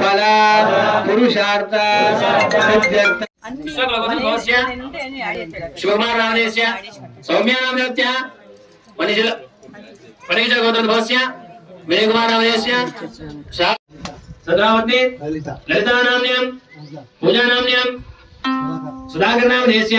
ఫల పురుషార్థ శుభకుమార్ రామదేశ్య సౌమ్య నామదేత్య మనీషల మనీష గౌతమ్ భవస్య వినయ్ కుమార్ రామదేశ్య సద్రావతి లలితా. నామ్న్యం పూజా సుధాకర్ నామదేశ్య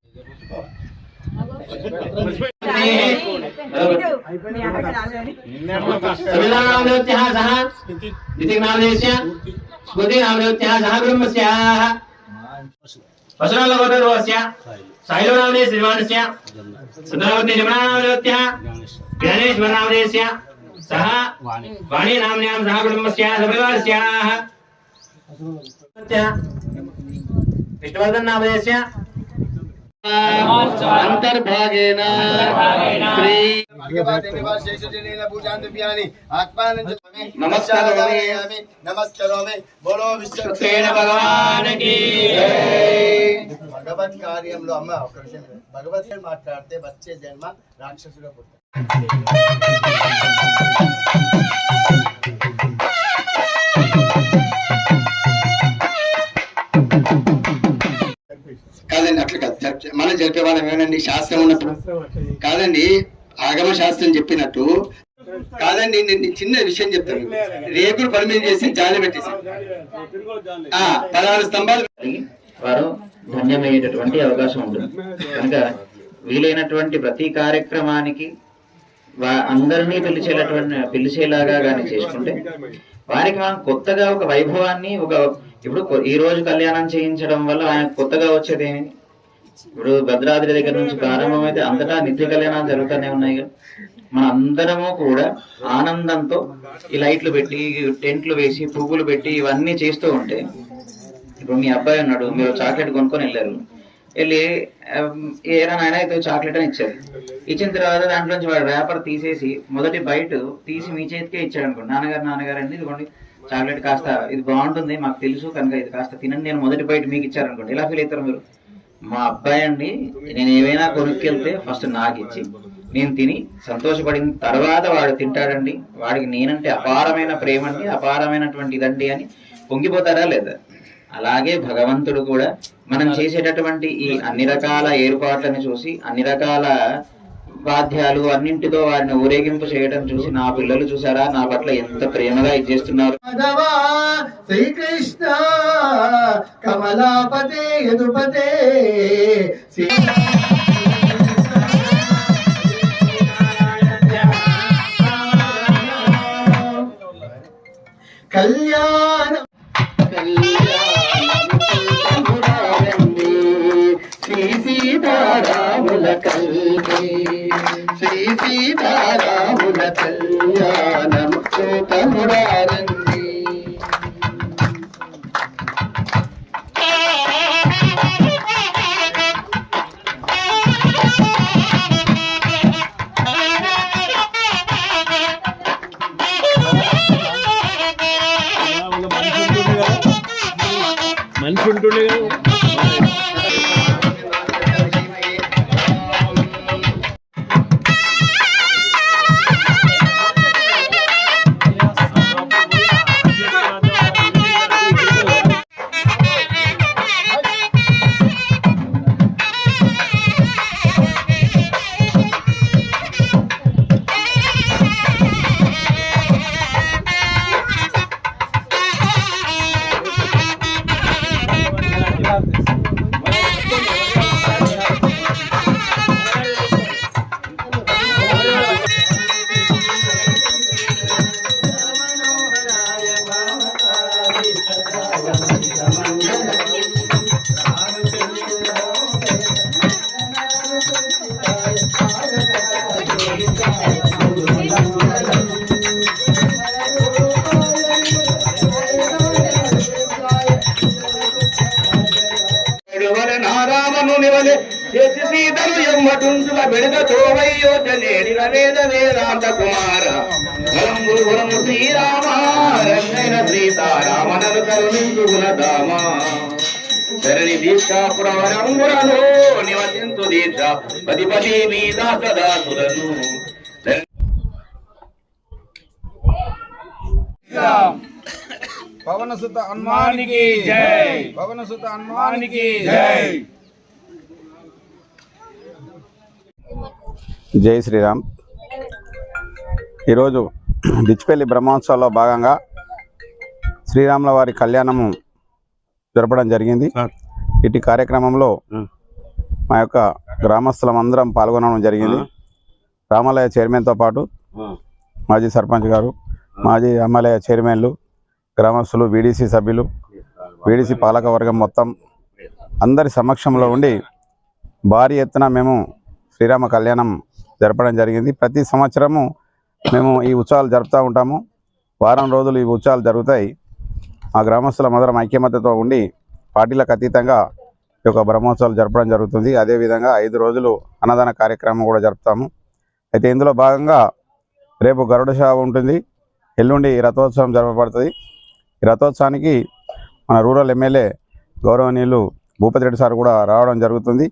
सविधानावृत्त्याः सः द्वितीयनामधेयस्य स्मृतिनामधेयत्याः सः ब्रह्मस्याः वसुनालोकपूर्वस्य साहिलोनामधेय श्रीमानस्य सुन्दरवती जमनानामधेयत्याः ज्ञानेश्वरनामधेयस्य सः वाणी नाम्न्यां सः ब्रह्मस्याः सपरिवारस्याः विष्णुवर्धन नामधेयस्य అంతర్భాగేన. భగవత్ కార్యంలో అమ్మ ఒక విషయం భగవత్ మాట్లాడితే వచ్చే జన్మ రాక్షసుగా పుట్ట. జరప- వాళ్ళం ఏమనండి? శాస్త్రం ఉన్నప్పుడు. కాదండి ఆగమ శాస్త్రం చెప్పినట్టు. కాదండి నేను చిన్న విషయం చెప్తాను. రేకులు పర్మిట్ చేసి జాలి పెట్టేసి ఆ, పదహారు స్తంభాలు వారు ధన్యమయ్యేటటువంటి అవకాశం ఉంటుంది. కనుక వీలైనటువంటి ప్రతి కార్యక్రమానికి వా- అందరినీ పిలిచేటటువంటి పిలిచేలాగా కానీ చేసుకుంటే వారికి మనం కొత్తగా ఒక వైభవాన్ని ఒక ఇప్పుడు ఈ రోజు కళ్యాణం చేయించడం వల్ల ఆయన కొత్తగా వచ్చేది ఏమి ఇప్పుడు భద్రాద్రి దగ్గర నుంచి ప్రారంభమైతే అంతటా నిత్య కళ్యాణాలు జరుగుతూనే ఉన్నాయి కదా. మన అందరము కూడా ఆనందంతో ఈ లైట్లు పెట్టి టెంట్లు వేసి పువ్వులు పెట్టి ఇవన్నీ చేస్తూ ఉంటే ఇప్పుడు మీ అబ్బాయి ఉన్నాడు మీరు చాక్లెట్ కొనుక్కొని వెళ్ళారు. వెళ్ళి ఏరా నాయన అయితే చాక్లెట్ అని ఇచ్చారు. ఇచ్చిన తర్వాత దాంట్లో నుంచి వాడు ర్యాపర్ తీసేసి మొదటి బయట తీసి మీ చేతికే ఇచ్చాడు అనుకోండి నాన్నగారు నాన్నగారు అండి ఇదిగోండి చాక్లెట్ కాస్త ఇది బాగుంటుంది మాకు తెలుసు కనుక ఇది కాస్త తినండి నేను మొదటి బయట మీకు ఇచ్చారనుకోండి. ఎలా ఫీల్ అవుతారు మీరు? మా అబ్బాయి అండి నేను ఏమైనా కొనుక్కెళ్తే ఫస్ట్ నాకు ఇచ్చి నేను తిని సంతోషపడిన తర్వాత వాడు తింటాడండి. వాడికి నేనంటే అపారమైన ప్రేమ అండి అపారమైనటువంటి ఇదండి అని పొంగిపోతారా లేదా? అలాగే భగవంతుడు కూడా మనం చేసేటటువంటి ఈ అన్ని రకాల ఏర్పాట్లను చూసి అన్ని రకాల వాద్యాలు అన్నింటితో వారిని ఊరేగింపు చేయడం చూసి నా పిల్లలు చూసారా? నా పట్ల ఎంత ప్రేమగా ఇచ్చేస్తున్నారు శ్రీకృష్ణ కమలాపతే యదుపతే శ్రీ కళ్యాణ శ్రీ సీతారాముల కల్వి శ్రీ సీతారాముల కళ్యాణం. తముడారండి రామను నివలే చేసి సీతలు ఎమ్మటుంచుల బెడదతో నేడిన వేద వేదాంత కుమార. వలంబు గుణము శ్రీరామ రంగైన సీతారామనను కరుణించు గుణధామ ధరణి దీక్షాపురవరంగురను నివసింతు దీక్ష పది పదిపతి మీ దాసదాసులను పవన సుత హనుమానికి. జై. పవన సుత హనుమానికి జై. జై. శ్రీరామ్. ఈరోజు డిచ్పల్లి బ్రహ్మోత్సవాల్లో భాగంగా శ్రీరాముల వారి కళ్యాణము జరపడం జరిగింది. ఇటు కార్యక్రమంలో మా యొక్క గ్రామస్తులం అందరం పాల్గొనడం జరిగింది. రామాలయ చైర్మన్తో పాటు మాజీ సర్పంచ్ గారు మాజీ ఎమ్మెల్యే చైర్మన్లు గ్రామస్తులు వీడీసీ సభ్యులు వీడీసీ పాలకవర్గం మొత్తం అందరి సమక్షంలో ఉండి భారీ ఎత్తున మేము శ్రీరామ కళ్యాణం జరపడం జరిగింది. ప్రతి సంవత్సరము మేము ఈ ఉత్సవాలు జరుపుతూ ఉంటాము. వారం రోజులు ఈ ఉత్సవాలు జరుగుతాయి. మా గ్రామస్తుల మధురం ఐక్యమత్యతో ఉండి పార్టీలకు అతీతంగా ఈ యొక్క బ్రహ్మోత్సవాలు జరపడం జరుగుతుంది. అదేవిధంగా ఐదు రోజులు అన్నదాన కార్యక్రమం కూడా జరుపుతాము. అయితే ఇందులో భాగంగా రేపు గరుడ సేవ ఉంటుంది. ఎల్లుండి రథోత్సవం జరపబడుతుంది. ఈ రథోత్సవానికి మన రూరల్ ఎమ్మెల్యే గౌరవనీయులు భూపతి రెడ్డి సార్ కూడా రావడం జరుగుతుంది.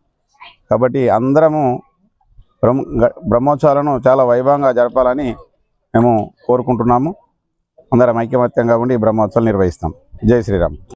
కాబట్టి అందరము బ్రహ్మ గ- బ్రహ్మోత్సవాలను చాలా వైభవంగా జరపాలని మేము కోరుకుంటున్నాము. అందరం ఐక్యమత్యంగా ఉండి బ్రహ్మోత్సవాలు నిర్వహిస్తాం. జై శ్రీరామ్.